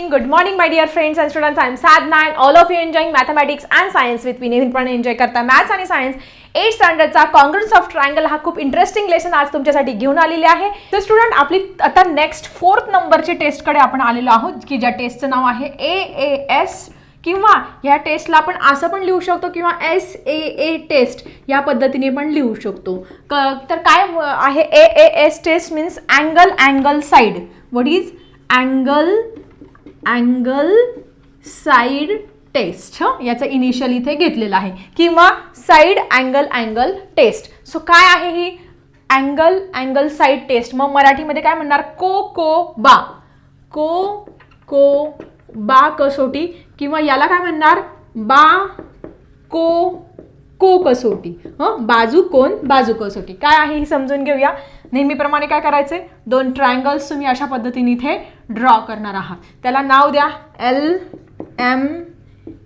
morning, good morning, my dear friends and students. I am Sadna and all of you enjoying mathematics and science with me. नेहमीप्रमाणे enjoy करता maths आणि science eight स्टँडर्डचा congruence of triangle हा खूप interesting lesson आज तुमच्यासाठी घेऊन आलेले आहे. तर स्टुडंट आपली आता नेक्स्ट फोर्थ नंबरची टेस्टकडे आपण आलेलो आहोत की ज्या टेस्टचं नाव आहे ए ए एस किंवा ह्या टेस्टला आपण असं पण लिहू शकतो किंवा एस ए ए टेस्ट या पद्धतीने पण लिहू शकतो. क तर काय आहे A A S test means angle angle side what is angle angle side test हं? याचं इनिशियल इथे घेतलेलं आहे. किंवा side angle angle test so काय आहे ही? अँगल अँगल साईड टेस्ट मग मराठीमध्ये काय म्हणणार? को को बा. को को बा कसोटी किंवा याला काय म्हणणार? बा को को कसोटी हं? बाजू कोण बाजू कसोटी. काय आहे ही समजून घेऊया. नेहमीप्रमाणे काय करायचे दोन ट्रायंगल्स तुम्ही अशा पद्धतीने इथे ड्रॉ करणार आहात. त्याला नाव द्या. एल एम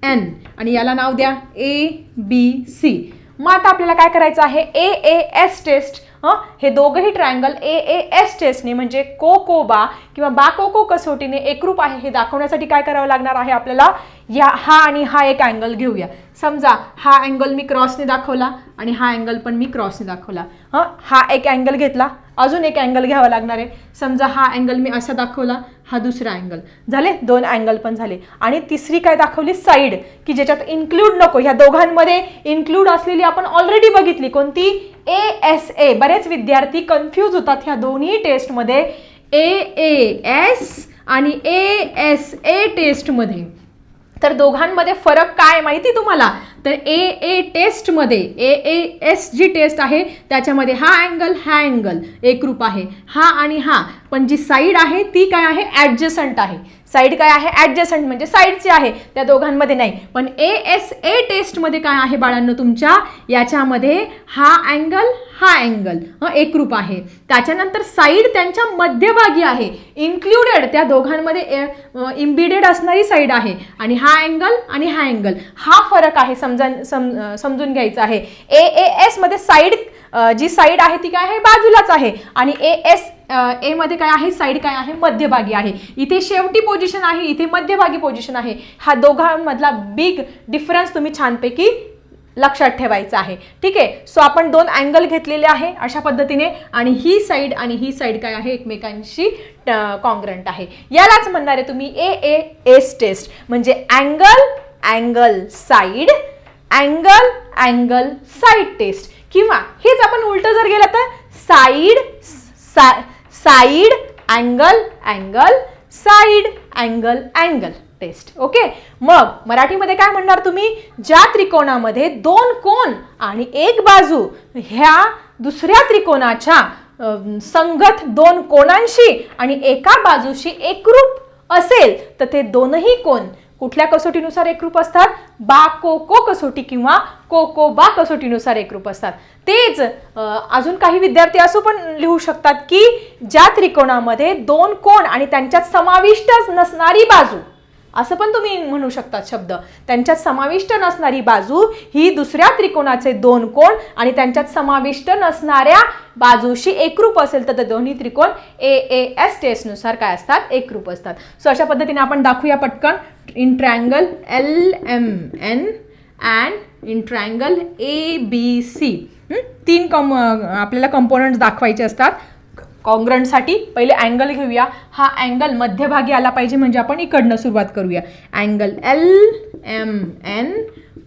एन आणि याला नाव द्या ए बी सी मग आता आपल्याला काय करायचं आहे? ए ए एस टेस्ट हं? हे दोघंही ट्रायंगल ए ए एस टेस्टने म्हणजे को को बा किंवा बा को को कसोटीने एकरूप आहे हे दाखवण्यासाठी काय करावं लागणार आहे आपल्याला? या हा आणि हा एक अँगल घेऊया. समजा हा अँगल मी क्रॉसने दाखवला आणि हा अँगल पण मी क्रॉसने दाखवला. हं? हा एक अँगल घेतला. अजून एक अँगल घ्यावा लागणार आहे. समजा हा अँगल मी असा दाखवला हा दुसरा अँगल झाले? दोन अँगल पण झाले. आणि तिसरी काय दाखवली? साईड की ज्याच्यात इन्क्लूड नको. ह्या दोघांमध्ये इन्क्लूड असलेली आपण ऑलरेडी बघितली. कोणती? ए एस ए बरेच विद्यार्थी कन्फ्यूज होतात ह्या दोन्ही टेस्टमध्ये ए ए एस आणि ए एस ए टेस्टमध्ये तर दोघांमध्ये फरक काय माहिती तुम्हाला? तर ए ए टेस्टमध्ये ए ए एस जी टेस्ट आहे त्याच्यामध्ये हा अँगल हा अँगल एकरूप आहे. हा आणि हा. पण जी साईड आहे ती काय आहे? ॲडजसंट आहे. साईड काय आहे? ॲडजसंट म्हणजे साईडची आहे. त्या दोघांमध्ये नाही. पण ए एस ए टेस्टमध्ये काय आहे बाळांनो तुमच्या? याच्यामध्ये हा अँगल हा अँगल एकरूप आहे. त्याच्यानंतर साईड त्यांच्या मध्यभागी आहे. इन्क्लुडेड त्या दोघांमध्ये इम्बिडेड असणारी साईड आहे. आणि हा अँगल आणि हा अँगल हा फरक आहे समजा सम समजून घ्यायचा आहे. ए ए एसमध्ये साईड जी साईड आहे ती काय आहे? बाजूलाच आहे. आणि ए एस ए मध्ये काय आहे? साईड काय आहे? मध्यभागी आहे. इथे शेवटी पोझिशन आहे इथे मध्यभागी पोझिशन आहे. हा दोघांमधला बिग डिफरन्स तुम्ही छानपैकी लक्षात ठेवायचं आहे. ठीक आहे? सो आपण दोन अँगल घेतलेले आहे अशा पद्धतीने. आणि ही साईड आणि ही साईड काय आहे? एकमेकांशी कॉन्ग्रंट आहे. यालाच म्हणणार आहे तुम्ही ए ए एस टेस्ट म्हणजे angle angle side angle angle side test किंवा हेच आपण उलट जर गेलं तर side side angle angle side angle angle. Test okay मग मराठीमध्ये काय म्हणणार तुम्ही? ज्या त्रिकोणामध्ये दोन कोण आणि एक बाजू ह्या दुसऱ्या त्रिकोणाच्या संगत दोन कोणांशी आणि एका बाजूशी एकरूप असेल तर ते दोनही कोण कुठल्या कसोटीनुसार एकरूप असतात? बा को को कसोटी किंवा को को बा कसोटीनुसार एकरूप असतात. तेच अजून काही विद्यार्थी असं पण लिहू शकतात की ज्या त्रिकोणामध्ये दोन कोण आणि त्यांच्यात समाविष्टच नसणारी बाजू असं पण तुम्ही म्हणू शकतात शब्द. त्यांच्यात समाविष्ट नसणारी बाजू ही दुसऱ्या त्रिकोणाचे दोन कोण आणि त्यांच्यात समाविष्ट नसणाऱ्या बाजूशी एकरूप असेल तर ते दोन्ही त्रिकोण ए ए एस टेस्टनुसार काय असतात? एकरूप असतात. सो अशा पद्धतीने आपण दाखवूया पटकन. In triangle L M N and in triangle A B C तीन कम आपल्याला कंपोनंट्स दाखवायचे असतात. कॉन्ग्रंटसाठी पहिले अँगल घेऊया. हा अँगल मध्यभागी आला पाहिजे म्हणजे आपण इकडनं सुरुवात करूया. Angle L M N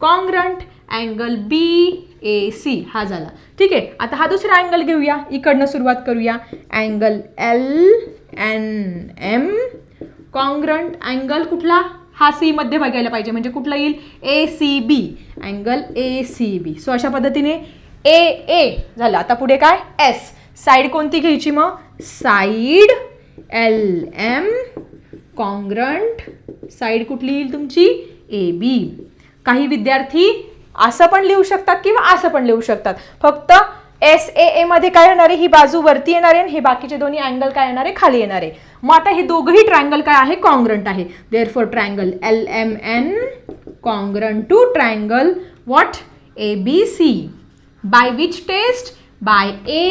congruent angle B A C हा झाला. ठीक आहे? आता हा दुसरा अँगल घेऊया. इकडनं सुरुवात करूया. Angle L N M congruent angle कुठला? हा सी मध्यभागी आला पाहिजे. म्हणजे कुठला येईल? A C B angle A C B so अशा पद्धतीने ए ए झालं. आता पुढे काय? एस साईड कोणती घ्यायची मग? Side L M congruent side कुठली येईल तुमची? A B. काही विद्यार्थी असं पण लिहू शकतात किंवा असं पण लिहू शकतात. फक्त एस ए एमध्ये मध्ये काय येणार आहे? ही बाजू वरती येणार आहे आणि हे बाकीचे दोन्ही अँगल काय येणार आहे? खाली येणार आहे. मग आता हे दोघंही ट्रायंगल काय आहे? कॉन्ग्रंट आहे. Therefore triangle L M N congruent to triangle what A B C by which test by A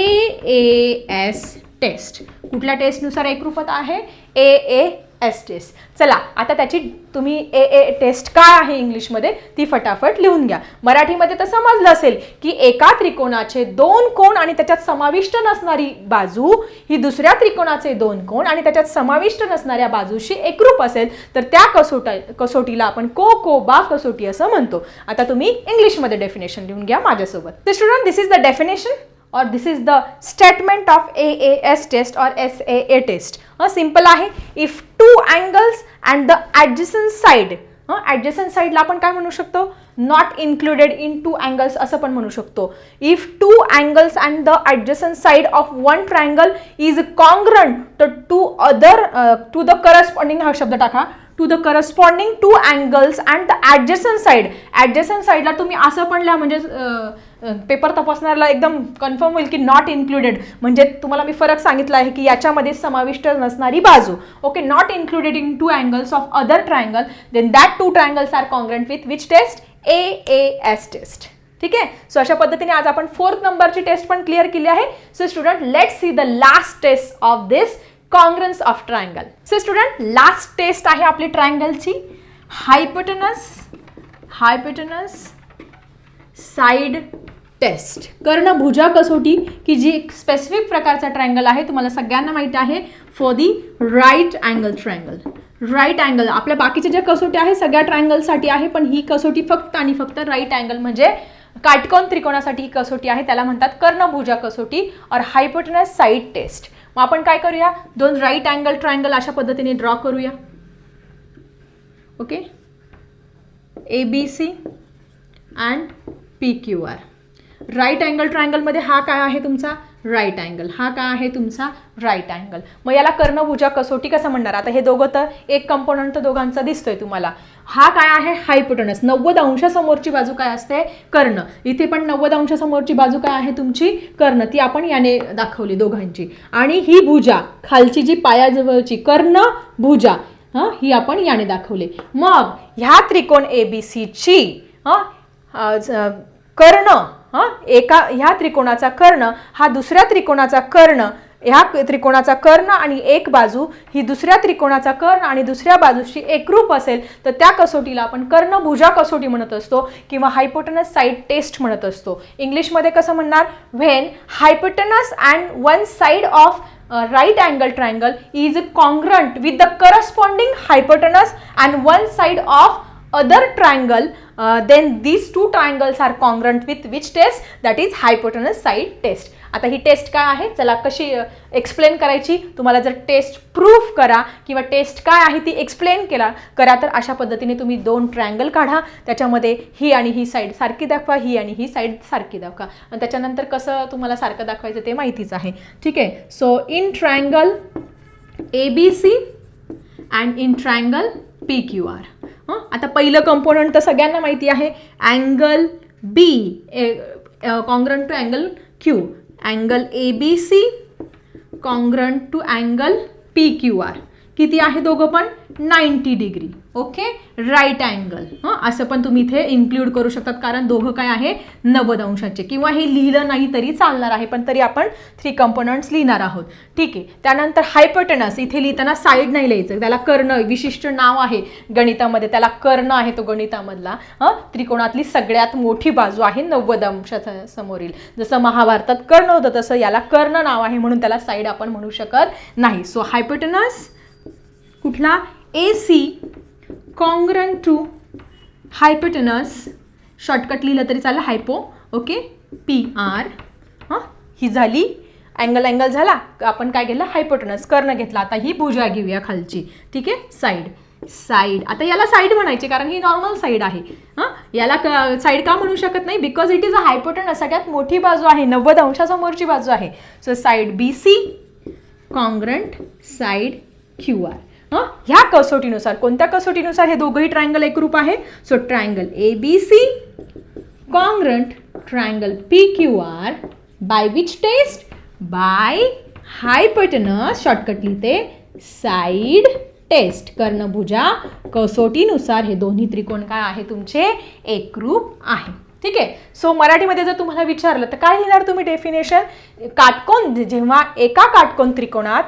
A S test कुठल्या टेस्टनुसार एकरूपत आहे? ए ए एस टेस्ट चला आता त्याची तुम्ही ए ए टेस्ट काय आहे इंग्लिशमध्ये ती फटाफट लिहून घ्या. मराठीमध्ये तर समजलं असेल की एका त्रिकोणाचे दोन कोण आणि त्याच्यात समाविष्ट नसणारी बाजू ही दुसऱ्या त्रिकोणाचे दोन कोण आणि त्याच्यात समाविष्ट नसणाऱ्या बाजूशी एकरूप असेल तर त्या कसोटा कसोटीला आपण को को बा कसोटी असं म्हणतो. आता तुम्ही इंग्लिशमध्ये डेफिनेशन लिहून घ्या माझ्यासोबत. Student this is the definition और this is the statement of A A S test और S A A test simple आहे. If two angles and the adjacent side adjacent साईडला आपण काय म्हणू शकतो? Not included in two angles असं पण म्हणू शकतो. If two angles and the adjacent side of one triangle is congruent तर to other to the corresponding हा शब्द टाका. To the corresponding two angles and the adjacent side adjacent साईडला तुम्ही असं पण लिहा म्हणजे पेपर तपासणाऱ्याला एकदम कन्फर्म होईल की नॉट इन्क्लुडेड म्हणजे तुम्हाला मी फरक सांगितला आहे की याच्यामध्ये समाविष्ट नसणारी बाजू. Okay not included in two angles of other triangle then that two triangles are congruent with which test A A S test ठीक आहे? सो अशा पद्धतीने आज आपण फोर्थ नंबरची टेस्ट पण क्लिअर केली आहे. So student let see the last test of this congruence of triangle so student last test आहे आपली ट्रायंगलची हायपटनस हायपटनस साईड टेस्ट. कर्ण भुजा कसोटी की जी एक स्पेसिफिक प्रकारचा ट्रायंगल आहे तुम्हाला सगळ्यांना माहीत आहे for the right angle triangle right angle आपल्या बाकीच्या ज्या कसोटी आहे सगळ्या ट्रायंगलसाठी आहे पण ही कसोटी फक्त आणि फक्त राईट अँगल म्हणजे काटकोन त्रिकोणासाठी ही कसोटी आहे त्याला म्हणतात कर्णभुजा कसोटी और हायपोटनस साईड टेस्ट मग आपण काय करूया? दोन राईट अँगल ट्रायंगल अशा पद्धतीने ड्रॉ करूया. Okay A B C and P Q R right angle ट्रायंगलमध्ये हा काय आहे तुमचा? राईट अँगल हा काय आहे तुमचा? राईट अँगल मग याला कर्णभुजा कसोटी कसं म्हणणार? आता हे दोघं तर एक कंपोनंट तर दोघांचा दिसतोय तुम्हाला. हा काय आहे? हायपोटनस नव्वद अंशासमोरची बाजू काय असते? कर्ण. इथे पण नव्वद अंशासमोरची बाजू काय आहे तुमची? कर्ण. ती आपण याने दाखवली दोघांची. आणि ही भुजा खालची जी पायाजवळची कर्ण भुजा हां ही आपण याने दाखवली. मग ह्या त्रिकोण ए बी सीची हां कर्ण हां? एका ह्या त्रिकोणाचा कर्ण हा दुसऱ्या त्रिकोणाचा कर्ण ह्या त्रिकोणाचा कर्ण आणि एक बाजू ही दुसऱ्या त्रिकोणाचा कर्ण आणि दुसऱ्या बाजूशी एकरूप असेल तर त्या कसोटीला आपण कर्णभुजा कसोटी म्हणत असतो किंवा हायपोटनस साईड टेस्ट म्हणत असतो. इंग्लिशमध्ये कसं म्हणणार? When hypotenuse and one side of right angle triangle is congruent with the corresponding hypotenuse and one side of other triangle uh, then these two triangles are congruent with which test? That is hypotenuse side test. आता ही taste काय आहे? चला कशी uh, explain करायची? तुम्हाला जर taste proof करा किंवा टेस्ट काय आहे ती एक्सप्लेन केला करा तर अशा पद्धतीने तुम्ही दोन ट्रायंगल काढा. त्याच्यामध्ये ही आणि ही साईड सारखी दाखवा ही आणि ही साईड सारखी दाखवा. आणि त्याच्यानंतर कसं तुम्हाला सारखं दाखवायचं ते माहितीच आहे. ठीक आहे? So in triangle A B C and in triangle P Q R हं? आता पहिलं कंपोनंट तर सगळ्यांना माहिती आहे. Angle B congruent to angle Q angle A B C congruent to angle P Q R किती आहे दोघं पण? Ninety degree. Okay right angle हां? असं पण तुम्ही इथे इन्क्ल्यूड करू शकतात. कारण दोघं काय आहे? नव्वद अंशाचे. किंवा हे लिहिलं नाही तरी चालणार आहे पण तरी आपण थ्री कंपोनंट्स लिहिणार आहोत. ठीक आहे? त्यानंतर हायपटनस इथे लिहिताना साईड नाही लिहायचं. त्याला कर्ण विशिष्ट नाव आहे गणितामध्ये. त्याला कर्ण आहे तो गणितामधला. हं? त्रिकोणातली सगळ्यात मोठी बाजू आहे नव्वद अंशाच्या समोरील. जसं महाभारतात कर्ण होतं तसं याला कर्ण नाव आहे म्हणून त्याला साईड आपण म्हणू शकत नाही. सो हायपटनस कुठला? A C congruent to hypotenuse shortcut लिहिलं तरी चालेल हायपो ओके पी आर हां? ही झाली. अँगल अँगल झाला. आपण काय केलं? हायपोटनस कर्ण घेतला. आता ही भुजा घेऊया खालची. ठीक आहे? साईड साईड आता याला साईड म्हणायची कारण ही नॉर्मल साईड आहे. हां? याला क साईड का म्हणू शकत नाही? Because it is a hypotenuse सगळ्यात मोठी बाजू आहे. नव्वद अंशासमोरची बाजू आहे. So side B C congruent side Q R ह्या कसोटीनुसार कोणत्या कसोटीनुसार हे दोघंही ट्रायंगल एकरूप आहे? So triangle A B C congruent triangle P Q R by which test by hypotenuse shortcut लिहिते साईड टेस्ट कर्णभुजा कसोटीनुसार हे दोन्ही त्रिकोण काय आहे? तुमचे एकरूप आहे. ठीक आहे? सो मराठीमध्ये जर तुम्हाला विचारलं तर काय लिहिणार तुम्ही डेफिनेशन काटकोन जेव्हा एका काटकोन त्रिकोणात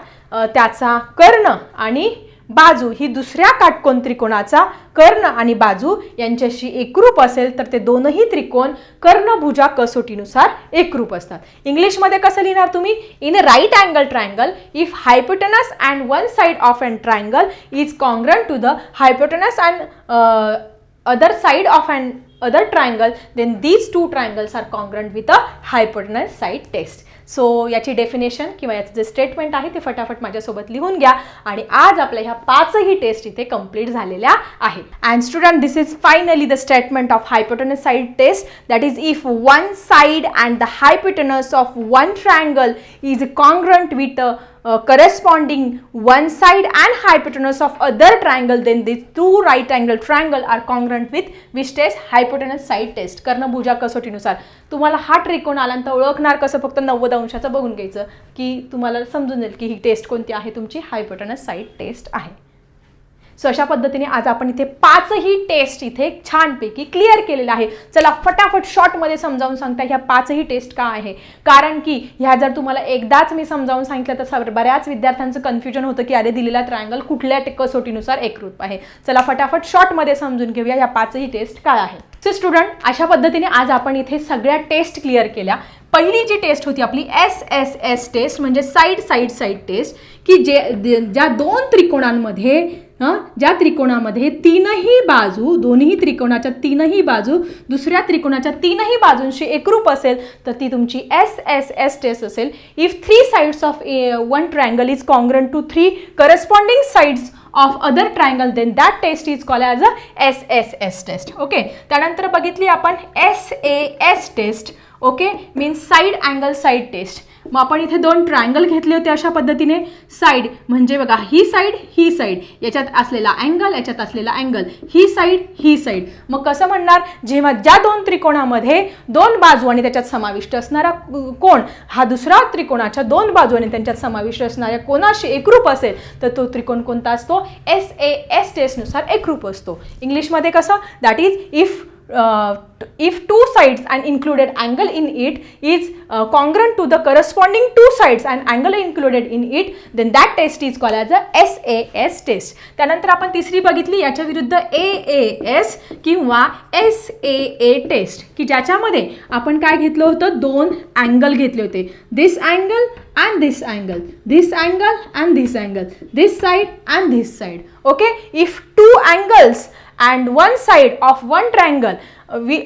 त्याचा कर्ण आणि बाजू ही दुसऱ्या काटकोन त्रिकोणाचा कर्ण आणि बाजू यांच्याशी एकरूप असेल तर ते दोनही त्रिकोण कर्णभुजा कसोटीनुसार एकरूप असतात. इंग्लिशमध्ये कसं लिहिणार तुम्ही? In a right angle triangle if hypotenuse and one side of and triangle is congruent to the hypotenuse and other side of an other triangle then these two triangles are congruent with a hypotenuse side test. So याची definition किंवा याचं जे statement आहे ते फटाफट माझ्यासोबत लिहून घ्या. आणि आज आपल्या ह्या पाचही टेस्ट इथे कंप्लीट झालेल्या आहेत. And student this is finally the statement of hypotenuse side test that is if one side and the hypotenuse of one triangle is congruent with uh, corresponding one side and hypotenuse of other triangle then these two right angle triangle are congruent with which test? Hypotenuse side test. कर्णभुजा कसोटीनुसार. तुम्हाला हा त्रिकोण आल्यानंतर ओळखणार कसं? फक्त नव्वद अंशाचं बघून घ्यायचं की तुम्हाला समजून जाईल की ही टेस्ट कोणती आहे. तुमची हायपोटनस साईड टेस्ट आहे. सो अशा पद्धतीने आज आपण इथे पाचही टेस्ट इथे छानपैकी क्लिअर केलेलं आहे. चला फटाफट शॉर्टमध्ये समजावून सांगता ह्या पाचही टेस्ट का आहे. कारण की ह्या जर तुम्हाला एकदाच मी समजावून सांगितलं तर सर- बऱ्याच विद्यार्थ्यांचं कन्फ्युजन होतं की अरे दिलेला ट्रायंगल कुठल्या कसोटीनुसार एकरूप आहे. चला फटाफट शॉर्टमध्ये समजून घेऊया ह्या पाचही टेस्ट काय आहे. सो स्टुडंट अशा पद्धतीने आज आपण इथे सगळ्या टेस्ट क्लिअर केल्या. पहिली जी टेस्ट होती आपली एस एस एस टेस्ट म्हणजे साईड साईड साईड टेस्ट की जे ज्या दोन त्रिकोणांमध्ये ज्या त्रिकोणामध्ये तीनही बाजू दोन्ही त्रिकोणाच्या तीनही बाजू दुसऱ्या त्रिकोणाच्या तीनही बाजूंशी एकरूप असेल तर ती तुमची एस एस एस टेस्ट असेल. If three sides of a one triangle is congruent to three corresponding sides of other triangle then that test is call as a S S S test okay त्यानंतर बघितली आपण S A S test okay means side angle side test मग आपण इथे दोन triangle घेतले होते अशा पद्धतीने. साईड म्हणजे बघा ही साईड ही साईड याच्यात असलेला अँगल याच्यात असलेला अँगल ही साईड ही साईड मग कसं म्हणणार? जेव्हा ज्या दोन त्रिकोणामध्ये दोन बाजू आणि त्याच्यात समाविष्ट असणारा कोण? हा दुसरा त्रिकोणाच्या दोन बाजू आणि त्यांच्यात समाविष्ट असणाऱ्या कोणाशी एकरूप असेल तर तो त्रिकोण कोणता असतो? एस ए एस टेस्टनुसार एकरूप असतो. इंग्लिशमध्ये कसं? That is if uh, if two sides and included angle in it is uh, congruent to the corresponding two sides and angle included in it then that test is called as a SAS test त्यानंतर आपण तिसरी बघितली याच्या विरुद्ध AAS किंवा SAA taste की ज्याच्यामध्ये आपण काय घेतलं होतं दोन अँगल घेतले होते this angle and this angle this angle and this angle this side and this side okay if two angles and one side of one triangle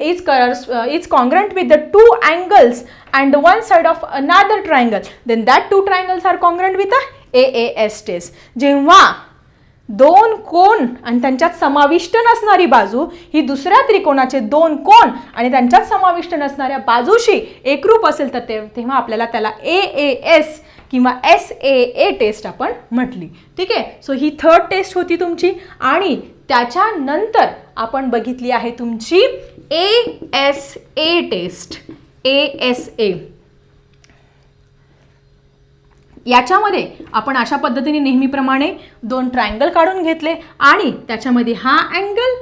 is, cors- uh, is congruent with the two angles and the one side of another triangle then that two triangles are congruent with the AAS test जेव्हा दोन कोण आणि त्यांच्यात समाविष्ट नसणारी बाजू ही दुसऱ्या त्रिकोणाचे दोन कोण आणि त्यांच्यात समाविष्ट नसणाऱ्या बाजूशी एकरूप असेल तर तेव्हा आपल्याला त्याला ए ए एस किंवा एस ए ए टेस्ट आपण म्हटली. ठीक आहे? सो ही थर्ड टेस्ट होती तुमची आणि त्याच्यानंतर आपण बघितली आहे तुमची A S A test A S A याच्यामध्ये आपण अशा पद्धतीने नेहमीप्रमाणे दोन ट्रायंगल काढून घेतले आणि त्याच्यामध्ये हा अँगल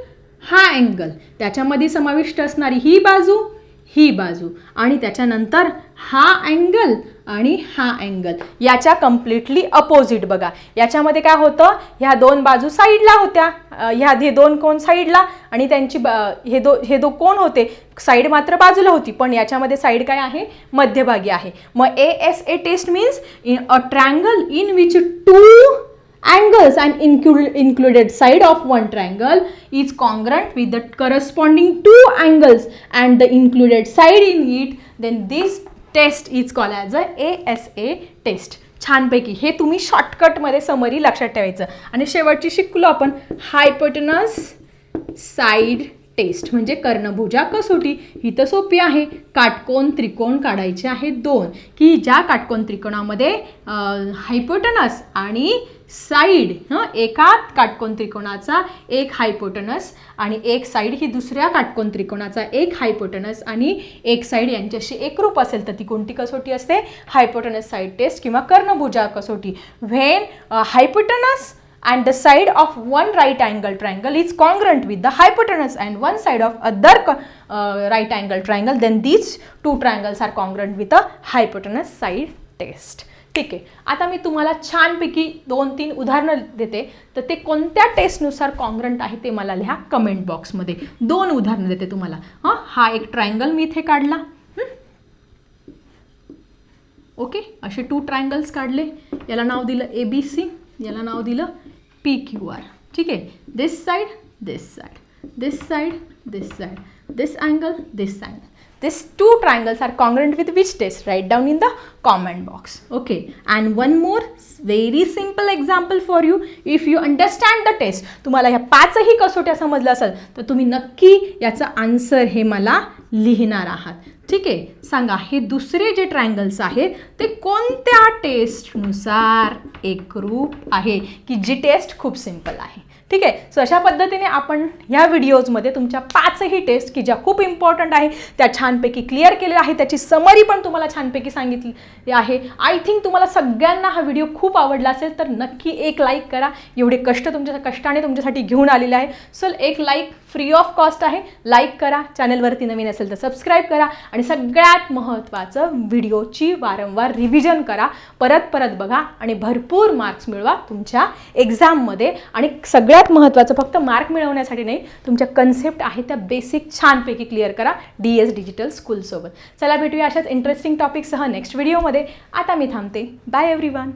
हा अँगल त्याच्यामध्ये समाविष्ट असणारी ही बाजू ही बाजू. आणि त्याच्यानंतर हा अँगल आणि हा अँगल याच्या कम्प्लिटली अपोजिट बघा. याच्यामध्ये काय होतं? ह्या दोन बाजू साईडला होत्या. ह्या हे दोन कोण साईडला आणि त्यांची हे दो हे दो कोण होते? साईड मात्र बाजूला होती. पण याच्यामध्ये साईड काय आहे? मध्यभागी आहे. मग A S A test means in a triangle in which two angles and include, included side of one triangle is congruent with the corresponding two angles and the included side in it then this test is called as a ASA test छानपैकी हे तुम्ही शॉर्टकटमध्ये summary लक्षात ठेवायचं आणि शेवटची शिकलो आपण हायपोटनस साईड टेस्ट म्हणजे कर्णभुजा कसोटी ही तर सोपी आहे काटकोन त्रिकोण काढायचे आहेत दोन की ज्या काटकोन त्रिकोणामध्ये हायपोटनस आणि साईड हं एका काटकोन त्रिकोणाचा एक हायपोटनस आणि एक साईड ही दुसऱ्या काटकोन त्रिकोणाचा एक हायपोटनस आणि एक साईड यांच्याशी एकरूप असेल तर ती कोणती कसोटी असते हायपोटनस साईड टेस्ट किंवा कर्णभुजा कसोटी when hypotenuse and the side of one right angle triangle is congruent with the hypotenuse and one side of other co- uh, right angle triangle then these two triangles are congruent with the hypotenuse side test ठीक आहे. आता मी तुम्हाला छानपैकी दोन तीन उदाहरणं देते. तर ते कोणत्या टेस्टनुसार कॉन्ग्रंट आहे ते मला लिहा कमेंट बॉक्समध्ये दोन उदाहरणं देते तुम्हाला. हां? हा एक ट्रायंगल मी इथे काढला. ओके? असे टू ट्रायंगल्स काढले. याला नाव दिलं ए बी सी याला नाव दिलं पी क्यू आर ठीक आहे? This side this side this side this side this angle this angle These two triangles are congruent with which test? Write down in the comment box. Okay. And one more very simple example for you. If you understand the test, तुम्हाला ह्या पाचही कसोट्या समजल्या असेल तर तुम्ही नक्की याचं answer हे मला लिहिणार आहात ठीक आहे सांगा हे दुसरे जे ट्रायंगल्स आहेत ते कोणत्या टेस्टनुसार एकरूप आहे? की जी टेस्ट खूप सिंपल आहे. ठीक आहे सो अशा पद्धतीने आपण ह्या व्हिडिओजमध्ये तुमच्या पाचही टेस्ट की ज्या खूप इम्पॉर्टंट आहे त्या छानपैकी क्लिअर केलेल्या आहे त्याची समरी पण तुम्हाला छानपैकी सांगितली आहे. आय थिंक तुम्हाला सगळ्यांना हा व्हिडिओ खूप आवडला असेल तर नक्की एक लाईक करा. एवढे कष्ट तुमच्या कष्टाने तुमच्यासाठी घेऊन आलेले आहे. सो एक लाईक फ्री ऑफ कॉस्ट आहे. लाईक करा. चॅनलवरती नवीन असेल तर सबस्क्राईब करा. आणि सगळ्यात महत्त्वाचं व्हिडिओची वारंवार रिव्हिजन करा. परत परत बघा आणि भरपूर मार्क्स मिळवा तुमच्या एक्झाममध्ये आणि सगळ्यात महत्त्वाचं फक्त मार्क मिळवण्यासाठी नाही तुमच्या कन्सेप्ट आहे त्या बेसिक छानपैकी क्लिअर करा डी एस डिजिटल स्कूलसोबत चला भेटूया अशाच इंटरेस्टिंग टॉपिकसह नेक्स्ट व्हिडिओमध्ये आता मी थांबते. Bye every one